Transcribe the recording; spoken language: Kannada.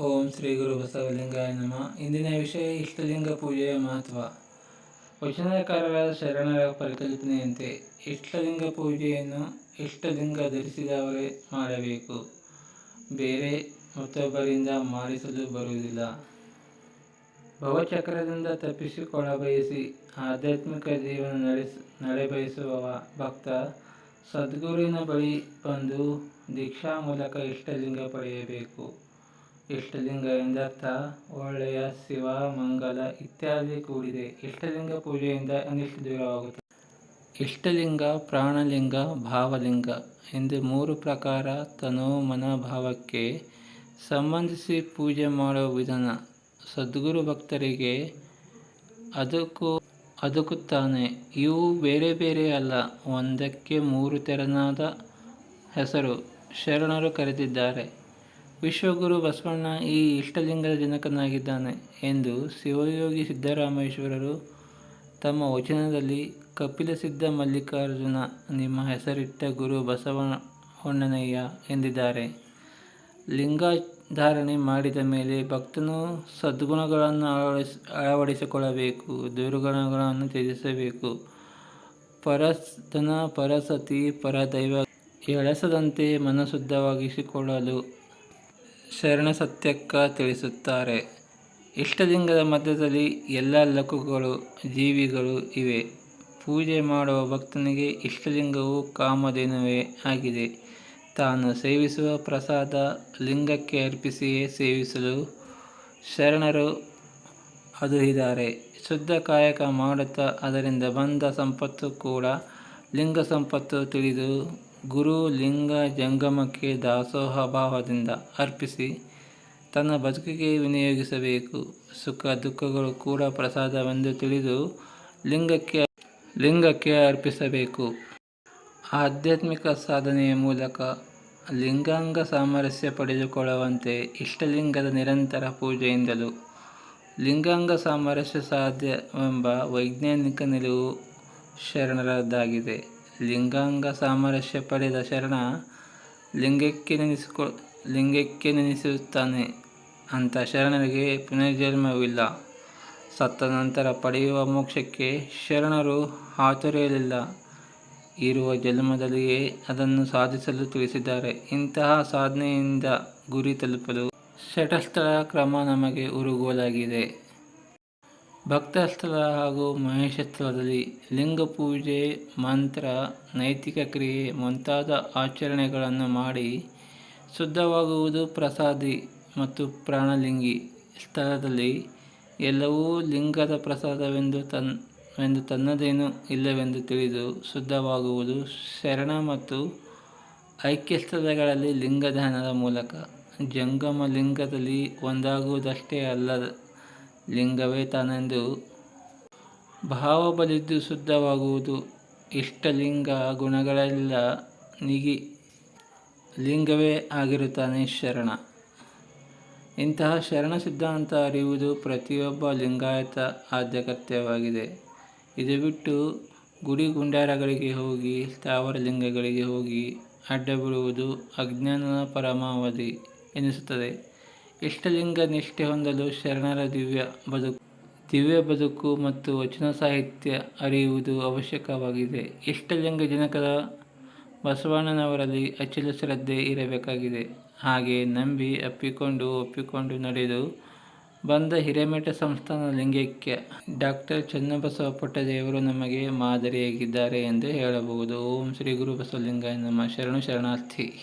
ಓಂ ಶ್ರೀ ಗುರು ಬಸವಲಿಂಗಾಯ ನಮ. ಇಂದಿನ ವಿಷಯ ಇಷ್ಟಲಿಂಗ ಪೂಜೆಯ ಮಹತ್ವ. ವಚನಕಾರರಾದ ಶರಣರ ಪರಿಕಲ್ಪನೆಯಂತೆ ಇಷ್ಟಲಿಂಗ ಪೂಜೆಯನ್ನು ಇಷ್ಟಲಿಂಗ ಧರಿಸಿದವರೇ ಮಾಡಬೇಕು. ಬೇರೆ ಮತ್ತೊಬ್ಬರಿಂದ ಮಾಡಿಸಲು ಬರುವುದಿಲ್ಲ. ಭವಚಕ್ರದಿಂದ ತಪ್ಪಿಸಿಕೊಳ್ಳ ಬಯಸಿ ಆಧ್ಯಾತ್ಮಿಕ ಜೀವನ ನಡೆಸ, ನಡೆಬಯಸುವವ ಭಕ್ತ ಸದ್ಗುರುವಿನ ಬಳಿ ಬಂದು ದೀಕ್ಷಾ ಮೂಲಕ ಇಷ್ಟಲಿಂಗ ಪಡೆಯಬೇಕು. ಇಷ್ಟಲಿಂಗ ಎಂದರ್ಥ ಒಳ್ಳೆಯ ಶಿವ, ಮಂಗಲ ಇತ್ಯಾದಿ ಕೂಡಿದೆ. ಇಷ್ಟಲಿಂಗ ಪೂಜೆಯಿಂದ ಅನಿಷ್ಟ ದೂರವಾಗುತ್ತದೆ. ಇಷ್ಟಲಿಂಗ, ಪ್ರಾಣಲಿಂಗ, ಭಾವಲಿಂಗ ಎಂದು ಮೂರು ಪ್ರಕಾರ ತನೋ ಮನ ಭಾವಕ್ಕೆ ಸಂಬಂಧಿಸಿ ಪೂಜೆ ಮಾಡುವ ವಿಧಾನ. ಸದ್ಗುರು ಭಕ್ತರಿಗೆ ಅದಕ್ಕೂ ಅದಕ್ಕುತ್ತಾನೆ. ಇವು ಬೇರೆ ಬೇರೆ ಅಲ್ಲ. ಒಂದಕ್ಕೆ ಮೂರು ತೆರನಾದ ಹೆಸರು ಶರಣರು ಕರೆದಿದ್ದಾರೆ. ವಿಶ್ವಗುರು ಬಸವಣ್ಣ ಈ ಇಷ್ಟಲಿಂಗದ ಜನಕನಾಗಿದ್ದಾನೆ ಎಂದು ಶಿವಯೋಗಿ ಸಿದ್ದರಾಮೇಶ್ವರರು ತಮ್ಮ ವಚನದಲ್ಲಿ ಕಪಿಲ ಕಪಿಲಸಿದ್ಧ ಮಲ್ಲಿಕಾರ್ಜುನ ನಿಮ್ಮ ಹೆಸರಿಟ್ಟ ಗುರು ಬಸವಣ್ಣನಯ್ಯ ಎಂದಿದ್ದಾರೆ. ಲಿಂಗಧಾರಣೆ ಮಾಡಿದ ಮೇಲೆ ಭಕ್ತನು ಸದ್ಗುಣಗಳನ್ನು ಅಳವಡಿಸ್, ಅಳವಡಿಸಿಕೊಳ್ಳಬೇಕು, ದುರ್ಗುಣಗಳನ್ನು ತ್ಯಜಿಸಬೇಕು. ಪರಸ್ತನ ಪರಸತಿ, ಪರದೈವ ಎಳಸದಂತೆ ಮನಶುದ್ಧವಾಗಿಸಿಕೊಳ್ಳಲು ಶರಣ ಸತ್ಯಕ್ಕ ತಿಳಿಸುತ್ತಾರೆ. ಇಷ್ಟಲಿಂಗದ ಮಧ್ಯದಲ್ಲಿ ಎಲ್ಲ ಲಕುಗಳು ಜೀವಿಗಳು ಇವೆ. ಪೂಜೆ ಮಾಡುವ ಭಕ್ತನಿಗೆ ಇಷ್ಟಲಿಂಗವು ಕಾಮಧೇನುವೇ ಆಗಿದೆ. ತಾನು ಸೇವಿಸುವ ಪ್ರಸಾದ ಲಿಂಗಕ್ಕೆ ಅರ್ಪಿಸಿಯೇ ಸೇವಿಸಲು ಶರಣರು ಅದುಹಿದ್ದಾರೆ ಶುದ್ಧ ಕಾಯಕ ಮಾಡುತ್ತಾ ಅದರಿಂದ ಬಂದ ಸಂಪತ್ತು ಕೂಡ ಲಿಂಗ ಸಂಪತ್ತು ತಿಳಿದು ಗುರು ಲಿಂಗ ಜಂಗಮಕ್ಕೆ ದಾಸೋಹ ಭಾವದಿಂದ ಅರ್ಪಿಸಿ ತನ್ನ ಬದುಕಿಗೆ ವಿನಿಯೋಗಿಸಬೇಕು. ಸುಖ ದುಃಖಗಳು ಕೂಡ ಪ್ರಸಾದವೆಂದು ತಿಳಿದು ಲಿಂಗಕ್ಕೆ ಲಿಂಗಕ್ಕೆ ಅರ್ಪಿಸಬೇಕು. ಆಧ್ಯಾತ್ಮಿಕ ಸಾಧನೆಯ ಮೂಲಕ ಲಿಂಗಾಂಗ ಸಾಮರಸ್ಯ ಪಡೆದುಕೊಳ್ಳುವಂತೆ ಇಷ್ಟಲಿಂಗದ ನಿರಂತರ ಪೂಜೆಯಿಂದಲೂ ಲಿಂಗಾಂಗ ಸಾಮರಸ್ಯ ಸಾಧ್ಯವೆಂಬ ವೈಜ್ಞಾನಿಕ ನಿಲುವು ಶರಣರದ್ದಾಗಿದೆ. ಲಿಂಗಾಂಗ ಸಾಮರಸ್ಯ ಪಡೆದ ಶರಣ ಲಿಂಗಕ್ಕೆ ನೆನೆಸಿಕೊ, ಲಿಂಗಕ್ಕೆ ನೆನೆಸುತ್ತಾನೆ. ಅಂತ ಶರಣರಿಗೆ ಪುನರ್ಜನ್ಮವಿಲ್ಲ. ಸತ್ತ ನಂತರ ಪಡೆಯುವ ಮೋಕ್ಷಕ್ಕೆ ಶರಣರು ಹಾತೊರೆಯಲಿಲ್ಲ. ಇರುವ ಜನ್ಮದಲ್ಲಿಯೇ ಅದನ್ನು ಸಾಧಿಸಲು ತಿಳಿಸಿದ್ದಾರೆ. ಇಂತಹ ಸಾಧನೆಯಿಂದ ಗುರಿ ತಲುಪಲು ಶಟಸ್ಥಳ ಕ್ರಮ ನಮಗೆ ಉರುಗೋಲಾಗಿದೆ ಭಕ್ತಸ್ಥಳ ಹಾಗೂ ಮಹೇಶಸ್ಥಳದಲ್ಲಿ ಲಿಂಗ ಪೂಜೆ ಮಂತ್ರ, ನೈತಿಕ ಕ್ರಿಯೆ ಮುಂತಾದ ಆಚರಣೆಗಳನ್ನು ಮಾಡಿ ಶುದ್ಧವಾಗುವುದು ಪ್ರಸಾದಿ ಮತ್ತು ಪ್ರಾಣಲಿಂಗಿ ಸ್ಥಳದಲ್ಲಿ ಎಲ್ಲವೂ ಲಿಂಗದ ಪ್ರಸಾದವೆಂದು ತನ್, ಎಂದು ತನ್ನದೇನು ಇಲ್ಲವೆಂದು ತಿಳಿದು ಶುದ್ಧವಾಗುವುದು ಶರಣ ಮತ್ತು ಐಕ್ಯ ಸ್ಥಳಗಳಲ್ಲಿ ಲಿಂಗದಾನದ ಮೂಲಕ. ಜಂಗಮ ಲಿಂಗದಲ್ಲಿ ಒಂದಾಗುವುದಷ್ಟೇ ಅಲ್ಲದ ಲಿಂಗವೇ ತಾನೆಂದು. ಭಾವ ಬಲಿದ್ದು ಶುದ್ಧವಾಗುವುದು ಇಷ್ಟಲಿಂಗ ಗುಣಗಳೆಲ್ಲ ನಿಗಿ. ಲಿಂಗವೇ ಆಗಿರುತ್ತಾನೆ ಶರಣ. ಇಂತಹ ಶರಣ ಸಿದ್ಧಾಂತ ಅರಿಯುವುದು ಪ್ರತಿಯೊಬ್ಬ ಲಿಂಗಾಯತ ಆದ್ಯ ಕರ್ತವ್ಯವಾಗಿದೆ. ಇದು ಬಿಟ್ಟು ಗುಡಿ ಗುಂಡಾರಗಳಿಗೆ ಹೋಗಿ, ಸ್ಥಾವರ ಲಿಂಗಗಳಿಗೆ ಹೋಗಿ ಅಡ್ಡ ಬಿಡುವುದು ಅಜ್ಞಾನದ ಪರಮಾವಧಿ ಎನಿಸುತ್ತದೆ. ಇಷ್ಟಲಿಂಗ ನಿಷ್ಠೆ ಹೊಂದಲು ಶರಣರ ದಿವ್ಯ ಬದುಕು. ದಿವ್ಯ ಬದುಕು ಮತ್ತು ವಚನ ಸಾಹಿತ್ಯ ಅರಿಯುವುದು ಅವಶ್ಯಕವಾಗಿದೆ. ಇಷ್ಟಲಿಂಗ ಜನಕರ ಬಸವಣ್ಣನವರಲ್ಲಿ ಅಚಲ ಶ್ರದ್ಧೆ ಇರಬೇಕಾಗಿದೆ. ಹಾಗೆ ನಂಬಿ, ಅಪ್ಪಿಕೊಂಡು, ಒಪ್ಪಿಕೊಂಡು ನಡೆದು ಬಂದ ಹಿರೇಮೇಠ ಸಂಸ್ಥಾನ ಲಿಂಗೈಕ್ಯ ಡಾಕ್ಟರ್ ಚನ್ನಬಸವ ಪುಟ್ಟದೇವರು ನಮಗೆ ಮಾದರಿಯಾಗಿದ್ದಾರೆ ಎಂದು ಹೇಳಬಹುದು. ಓಂ ಶ್ರೀ ಗುರು ಬಸವಲಿಂಗಾಯ ನಮ್ಮ ಶರಣು ಶರಣಾರ್ಥಿ.